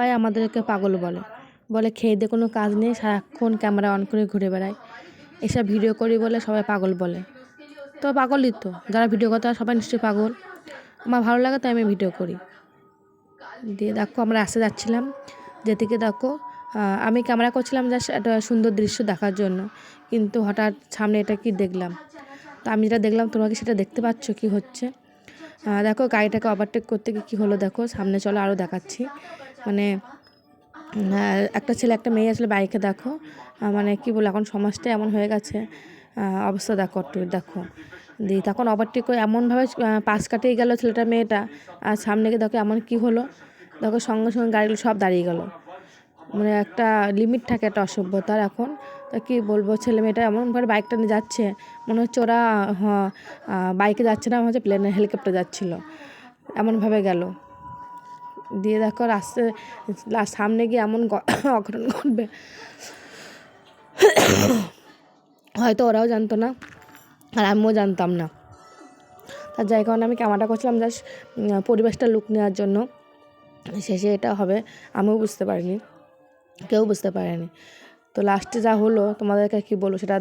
সবাই আমাদেরকে পাগল বলে। বলে, খেয়ে দিয়ে কোনো কাজ নেই, সারাক্ষণ ক্যামেরা অন করে ঘুরে বেড়ায়। এসব ভিডিও করি বলে সবাই পাগল বলে। তো পাগলই তো। যারা ভিডিও করতে হয় সবাই নিশ্চয়ই পাগল। আমার ভালো লাগে তাই আমি ভিডিও করি। দিয়ে দেখো, আমরা আসতে যাচ্ছিলাম। যেদিকে দেখো আমি ক্যামেরা করছিলাম জাস্ট একটা সুন্দর দৃশ্য দেখার জন্য। কিন্তু হঠাৎ সামনে এটা কি দেখলাম? তো আমি যেটা দেখলাম তোমাকে সেটা দেখতে পাচ্ছ কি হচ্ছে? দেখো গাড়িটাকে ওভারটেক করতে গিয়ে কী হলো দেখো, সামনে চলো আরও দেখাচ্ছি। মানে একটা ছেলে, একটা মেয়ে আসলে বাইকে, দেখো। মানে কি বলব, এখন সমাজটা এমন হয়ে গেছে অবস্থা দেখো দেখো। দিয়ে তখন ওভারটেক করে এমনভাবে পাশ কাটিয়ে গেল ছেলেটা, মেয়েটা। আর সামনে গিয়ে দেখো এমন কি হলো, দেখো সঙ্গে সঙ্গে গাড়িগুলো সব দাঁড়িয়ে গেল। মানে একটা লিমিট থাকে একটা অসভ্যতার এখন। তা কী বলব ছেলে মেয়েটা এমনভাবে বাইকটা নিয়ে যাচ্ছে, মনে হচ্ছে ওরা বাইকে যাচ্ছে না হচ্ছে প্লেনে হেলিকপ্টার যাচ্ছিল। এমনভাবে গেল। দিয়ে দেখো রাস্তায় লা- সামনে গিয়ে এমন অঘটন ঘটবে। হয়তো ওরাও জানতো না, আর আমিও জানতাম না। তার যাই কারণে আমি ক্যামেরাটা করছিলাম জাস্ট পরিবেশটা লুক নেওয়ার জন্য। শেষে এটা হবে, আমিও বুঝতে পারিনি। কেউ বুঝতে পারেনি। তো লাস্টে যা হলো তোমাদেরকে কি বলব সেটা